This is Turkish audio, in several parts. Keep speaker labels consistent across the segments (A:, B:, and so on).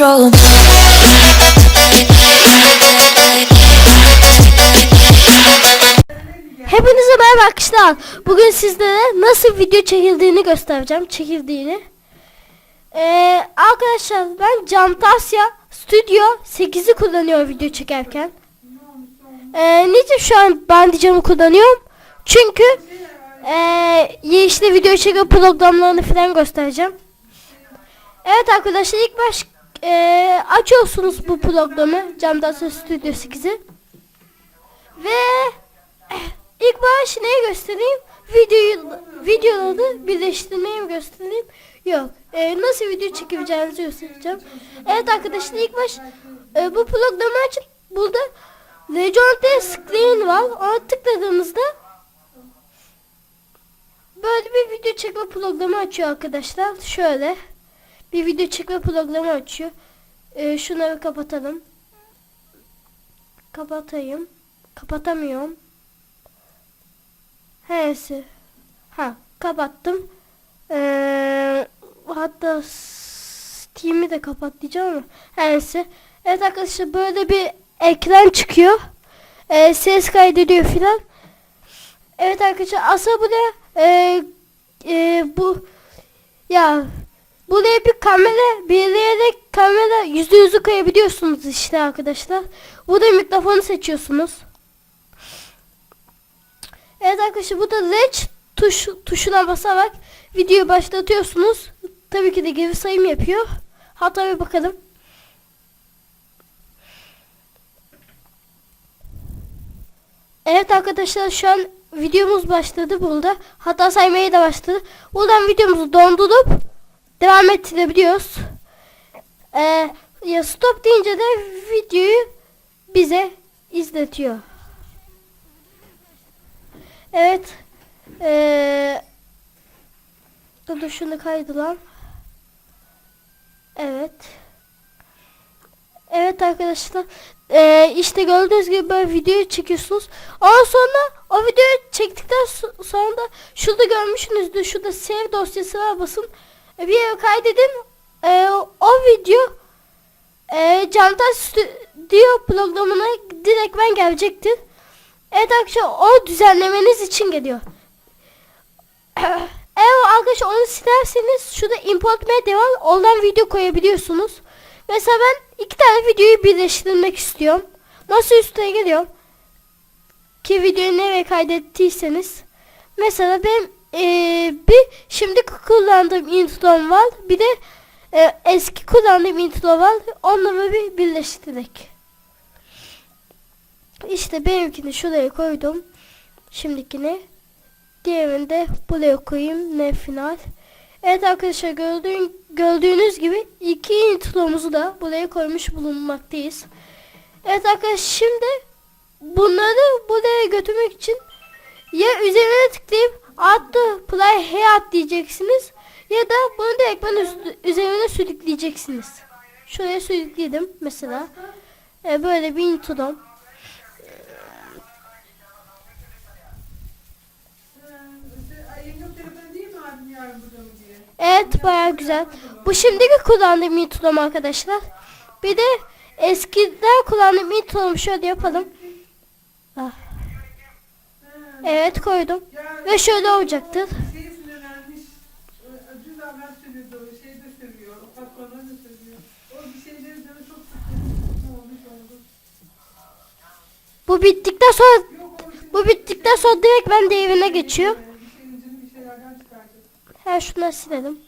A: control.
B: Hepinize merhaba arkadaşlar. Bugün sizlere nasıl video çekildiğini göstereceğim. Çekildiğini. Ee, arkadaşlar ben Camtasia Studio 8'i kullanıyorum video çekerken. Ee, niçin şu an Bandicam'ı kullanıyorum? Çünkü ee, işte video çekim programlarını falan göstereceğim. Evet arkadaşlar ilk baş ee, açıyorsunuz bu programı Camtasia Studio 8'i. Ve İlk baş neyi göstereyim? Videoyu, videoları birleştirmeyi göstereyim? Yok. Ee, nasıl video çekebileceğinizi göstereceğim. Evet arkadaşlar ilk baş e, bu programı açıp burada Legion Screen var. Ona tıkladığımızda böyle bir video çekme programı açıyor arkadaşlar. Şöyle bir video çekme programı açıyor. Ee, şunları kapatalım. Kapatayım. Kapatamıyorum. Hesi. Ha kapattım. Ee, hatta Steam'i de kapat diyeceğim ama. Hesi. Evet arkadaşlar böyle bir ekran çıkıyor. Ee, ses kaydediyor filan. Evet arkadaşlar aslında bu da e, e, bu ya buraya bir kamera belirleyerek kamera yüzde yüzü koyabiliyorsunuz işte arkadaşlar. Burada mikrofonu seçiyorsunuz. Evet arkadaşlar bu da ledge tuş, tuşuna basarak videoyu başlatıyorsunuz. Tabii ki de geri sayım yapıyor. Hatta bir bakalım. Evet arkadaşlar şu an videomuz başladı burada. Hatta saymaya da başladı. Buradan videomuzu dondurup devam ettirebiliyoruz. Ee, ya stop deyince de videoyu bize izletiyor. Evet. Ee, dur şunu kaydılan. Evet. Evet arkadaşlar. Ee, işte gördüğünüz gibi böyle videoyu çekiyorsunuz. Ondan sonra o videoyu çektikten so- sonra da şurada görmüşsünüzdür. Şurada save dosyasına basın. Bir yere kaydedin. Ee, o video e, Camtasia Studio programına direktmen gelecektir. Evet arkadaşlar o düzenlemeniz için geliyor. Eğer arkadaşlar onu silerseniz şurada import media var. Oradan video koyabiliyorsunuz. Mesela ben iki tane videoyu birleştirmek istiyorum. Masa üstüne geliyorum. Ki videoyu nereye kaydettiyseniz. Mesela ben ee, bir şimdi kullandığım intro var. Bir de ee, eski kullandığım intro var. Onları bir birleştirdik. İşte benimkini şuraya koydum. Şimdikini. Diğerini de buraya koyayım. Ne final. Evet arkadaşlar gördüğün, gördüğünüz gibi iki intromuzu da buraya koymuş bulunmaktayız. Evet arkadaşlar şimdi bunları buraya götürmek için ya üzerine tıklayıp to play here diyeceksiniz ya da bunu direkt ben üzerine sürükleyeceksiniz. Şuraya sürükledim mesela. Ee, böyle bir intro. Evet baya güzel. Bu şimdiki kullandığım intro'm arkadaşlar. Bir de eskiden kullandığım intro'mu şöyle yapalım. Ah. Evet koydum. Ve şöyle olacaktır. Bu bittikten sonra bu bittikten sonra direkt ben de evine geçiyor.
C: bir şeyin canı bir şeylerden çıkaracak.
B: Ha şunları silelim.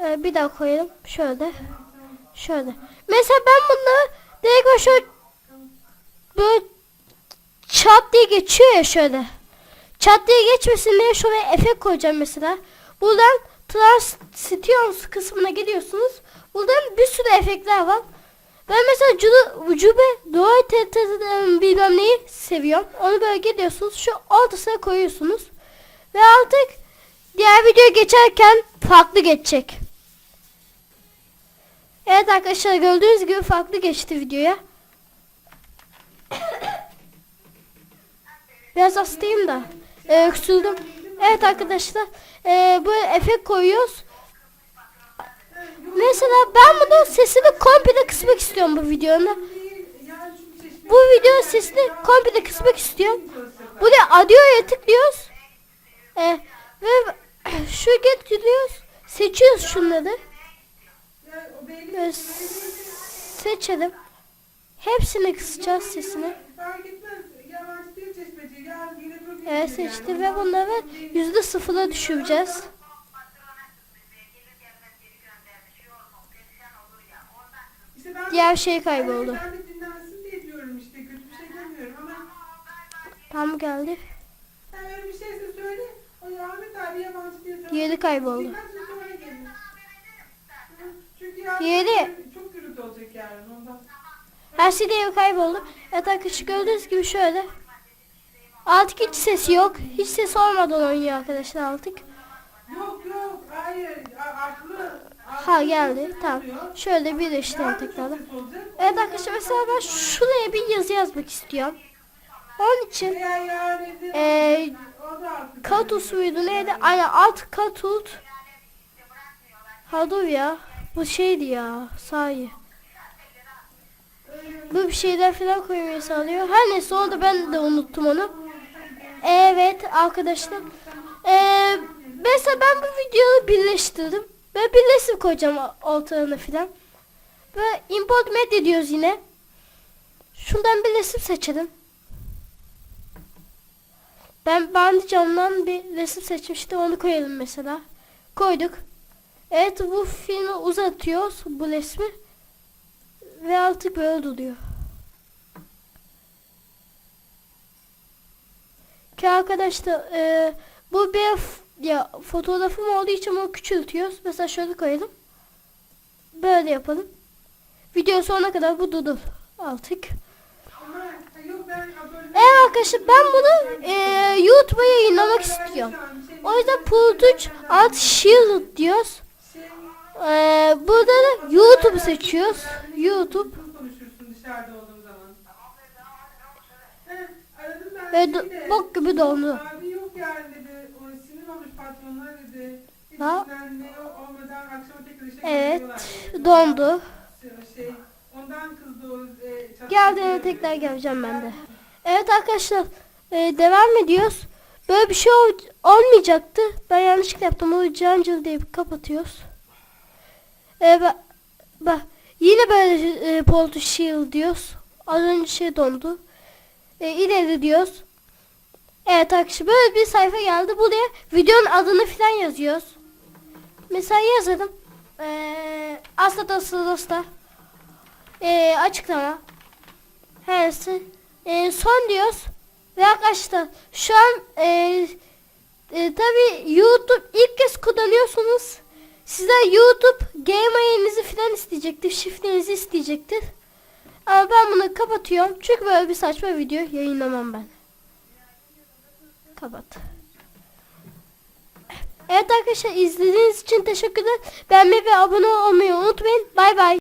B: Ee, bir daha koyalım. Şöyle. Şöyle. Mesela ben bunları direkt o şöyle böyle çat diye geçiyor ya şöyle. Çat diye geçmesin diye şuraya efekt koyacağım mesela. Buradan Transitions kısmına gidiyorsunuz. Buradan bir sürü efektler var. Ben mesela ucube, ucube doğa TT'den bilmem neyi seviyorum. Onu böyle gidiyorsunuz. Şu ortasına koyuyorsunuz. Ve artık diğer videoya geçerken farklı geçecek. Evet arkadaşlar gördüğünüz gibi farklı geçti videoya. Biraz hastayım da. Ee, öksürdüm. Evet arkadaşlar. ee, bu efekt koyuyoruz. Mesela ben bunu sesini komple kısmak istiyorum bu videonun. Bu videonun sesini komple kısmak istiyorum. Buraya audio'ya tıklıyoruz. E, ve şu getiriyoruz. Seçiyoruz şunları. Ve seçelim. Hepsini kısacağız sesini.
C: Bir-
B: seçti ve bunları yüzde sıfıra düşüreceğiz. Diğer şey kayboldu.
C: Diye
B: Tam geldi.
C: diye.
B: Diğeri kayboldu.
C: Ondan.
B: Her şey de kayboldu. Evet arkadaşlar gördüğünüz gibi şöyle. Artık hiç sesi yok. Hiç ses olmadan oynuyor arkadaşlar artık.
C: Yok yok hayır. Aklı.
B: Ha geldi. Tamam. Şöyle birleştirelim tekrardan. Evet arkadaşlar mesela ben şuraya bir yazı yazmak istiyorum. Onun için
C: haklı.
B: Katus muydu neydi? Aynen alt Katut. Hadur ya. Bu şeydi ya. Sahi. Bu bir şeyler falan koymayı sağlıyor. Her neyse da ben de unuttum onu. Evet arkadaşlar. Ee, mesela ben bu videoyu birleştirdim. Ve bir resim koyacağım ortalarına falan. Ve import media diyoruz yine. Şundan bir resim seçelim. Ben Bandi camdan bir resim seçmiştim. Onu koyalım mesela. Koyduk. Evet bu filmi uzatıyoruz. Bu resmi. Ve artık böyle duruyor. Ki arkadaşlar e, bu bir ya fotoğrafım olduğu için onu küçültüyoruz. Mesela şöyle koyalım. Böyle yapalım. Video sonuna kadar bu durur artık. Evet arkadaşlar ben bunu e, YouTube'a yayınlamak istiyorum. O yüzden Plutuç alt Shield diyoruz. E, burada da YouTube'u seçiyoruz. YouTube. Ve do- bok gibi dondu.
C: Abi yok yani dedi. O sinir olmuş patronlar dedi. Hiç
B: Ha?
C: dinlenme o- olmadan akşama tekrar işe
B: Evet
C: dedi.
B: dondu.
C: Şey, ondan kızdı o e, çatışma
B: Geldiğinde tekrar geleceğim ben de. Evet arkadaşlar e, devam ediyoruz. Böyle bir şey ol- olmayacaktı. Ben yanlışlıkla yaptım. O cancıl deyip kapatıyoruz. E, bak, bak yine böyle e, Poltu Shield diyoruz. Az önce şey dondu. E, ileri diyoruz. Evet arkadaşlar böyle bir sayfa geldi. Buraya videonun adını falan yazıyoruz. Mesela yazalım. E, Asla Dosta. E, açıklama. Hersi. E, son diyoruz. Ve arkadaşlar şu an e, e, tabi YouTube ilk kez kullanıyorsunuz. Sizden YouTube game ayınızı falan isteyecektir. Şifrenizi isteyecektir. Ama ben bunu kapatıyorum. Çünkü böyle bir saçma video yayınlamam ben. Kapat. Evet arkadaşlar izlediğiniz için teşekkürler. Beğenmeyi ve abone olmayı unutmayın. Bay bay.